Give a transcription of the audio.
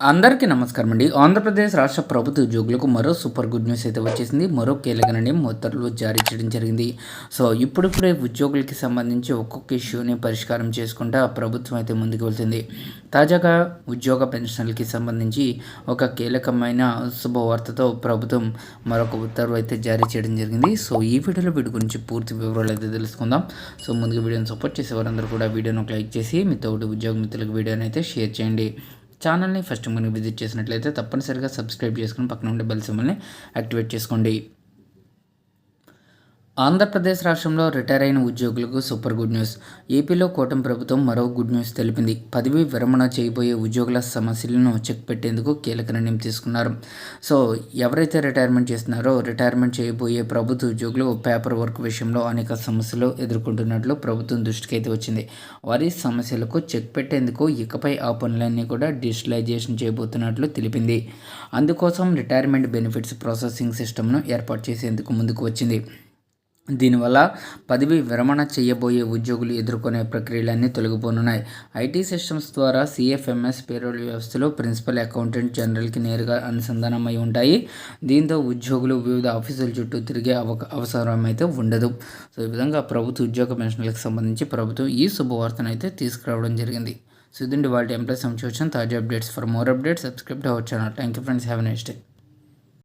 అందరికీ నమస్కారం అండి. ఆంధ్రప్రదేశ్ రాష్ట్ర ప్రభుత్వ ఉద్యోగులకు మరో సూపర్ గుడ్ న్యూస్ అయితే వచ్చేసింది. మరో కీలక నిర్ణయం ఉత్తర్వులు జారీ చేయడం జరిగింది. సో ఇప్పుడిప్పుడే ఉద్యోగులకి సంబంధించి ఒక్కొక్క ఇష్యూని పరిష్కారం చేసుకుంటా ప్రభుత్వం అయితే ముందుకు వెళ్తుంది. తాజాగా ఉద్యోగ పెన్షన్లకి సంబంధించి ఒక కీలకమైన శుభవార్తతో ప్రభుత్వం మరొక ఉత్తర్వు అయితే జారీ చేయడం జరిగింది. సో ఈ వీడియోలో వీటి గురించి పూర్తి వివరాలు అయితే తెలుసుకుందాం. సో ముందుగా వీడియోని సపోర్ట్ చేసే వారందరూ కూడా వీడియోను లైక్ చేసి మీ తోటి ఉద్యోగ మిత్రులకు వీడియోని అయితే షేర్ చేయండి. ఛానల్ని ఫస్ట్ మనకి విజిట్ చేసినట్లయితే తప్పనిసరిగా సబ్స్క్రైబ్ చేసుకుని పక్కన ఉండే బెల్ సింబల్ని యాక్టివేట్ చేసుకోండి. ఆంధ్రప్రదేశ్ రాష్ట్రంలో రిటైర్ అయిన ఉద్యోగులకు సూపర్ గుడ్ న్యూస్. ఏపీలో కూటమి ప్రభుత్వం మరో గుడ్ న్యూస్ తెలిపింది. పదవి విరమణ చేయబోయే ఉద్యోగుల సమస్యలను చెక్ పెట్టేందుకు కీలక నిర్ణయం తీసుకున్నారు. సో ఎవరైతే రిటైర్మెంట్ చేస్తున్నారో రిటైర్మెంట్ చేయబోయే ప్రభుత్వ ఉద్యోగులు పేపర్ వర్క్ విషయంలో అనేక సమస్యలు ఎదుర్కొంటున్నట్లు ప్రభుత్వం దృష్టికి అయితే వచ్చింది. వారి సమస్యలకు చెక్ పెట్టేందుకు ఇకపై ఆ పనులన్నీ కూడా డిజిటలైజేషన్ చేయబోతున్నట్లు తెలిపింది. అందుకోసం రిటైర్మెంట్ బెనిఫిట్స్ ప్రాసెసింగ్ సిస్టమ్ను ఏర్పాటు చేసేందుకు ముందుకు వచ్చింది. దీనివల్ల పదవి విరమణ చేయబోయే ఉద్యోగులు ఎదుర్కొనే ప్రక్రియలన్నీ తొలగిపోనున్నాయి. ఐటీ సిస్టమ్స్ ద్వారా సిఎఫ్ఎంఎస్ పేరోల్ వ్యవస్థలో ప్రిన్సిపల్ అకౌంటెంట్ జనరల్కి నేరుగా అనుసంధానమై ఉంటాయి. దీంతో ఉద్యోగులు వివిధ ఆఫీసుల చుట్టూ తిరిగే అవ అవసరం అయితే ఉండదు. సో ఈ విధంగా ప్రభుత్వ ఉద్యోగ పెన్షన్లకు సంబంధించి ప్రభుత్వం ఈ శుభవార్తను అయితే తీసుకురావడం జరిగింది. సో ఇదండి వాళ్ళ ఎంప్లాయ్ సంచోచన్ తాజా updates. For more updates subscribe our channel. Thank you friends. Have next day.